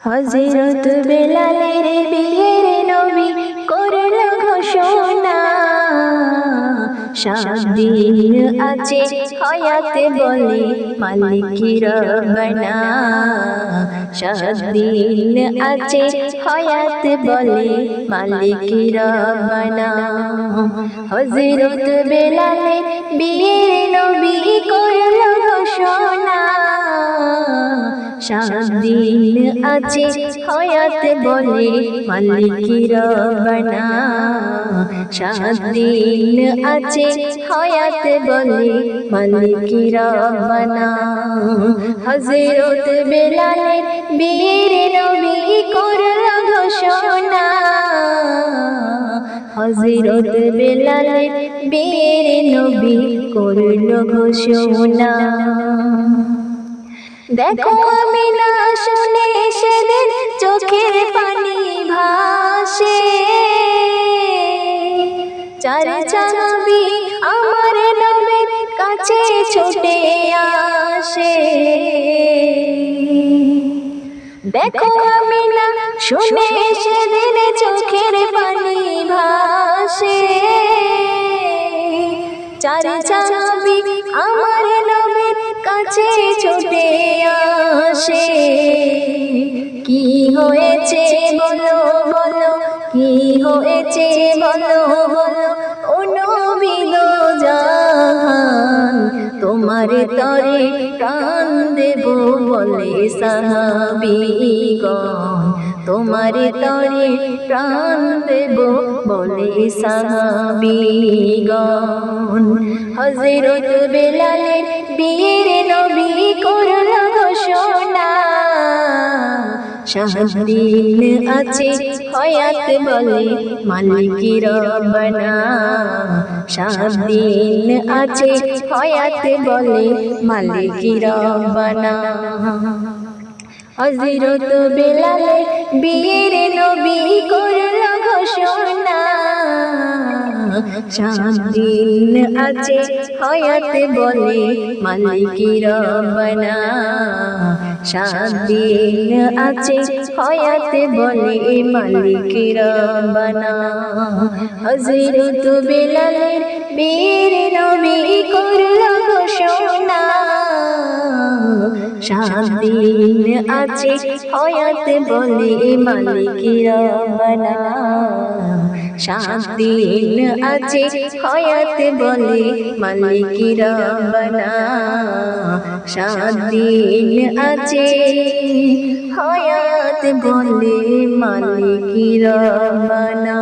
হজরত বেলালের বিয়ের নবী করল ঘোষণা। সাত দিন আছে হয়াতে বলে মালিকি রবনা সাত দিন আছে হয়াতে বলে মালিকি রবনা হজরত বেলালের বিয়ের নবী করল সাদিন আছে হয়াত বলে মালিকি রবনা সাদিন আছে হয়াত বলে মালিকি রবনা হজরত বেলালের বীর নবী করল ঘোষণা। হজরত বেলালের বীর নবী করল ঘোষণা। দেখো আমি না শুনে সেদিন চোখের পানি ভাসে। চার চাবি আমার নবীর কাছে ছুটে আসে। দেখো আমি না শুনে সেদিন চোখের পানি ভাসে। চার চাবি আমার নবীর কাছে ছুটে আসে কি হয়েছে বলো বলো। কি হয়েছে বলো বলো। ও নবীন জাহান, তোমার তরে প্রাণ দেব বলে সাহাবিগণ তোমার তরে প্রাণ দেব বলে সাহাবিগণ হজরত বেলালের শাহদিন আছে হয়াত বলে মালিকি রবনা শাহদিন আছে হয়াত বলে মালিকি রবনা হজরত বেলালে বীর নবী করে শান্তিন আছে হয়াতে বলে মালিকি রবনা। শান্তিন আছে হয়াতে বলে মালিকি রবনা। হজরত বেলালের বীর নবী করল ঘোষণা। শান্তিন আছে হয়াত বলে মালিকি রবনা শান্তিন আছে হয়াত বলে মালিকি রবনা শান্তিন আছে হয়াত বলে মালিকি রবনা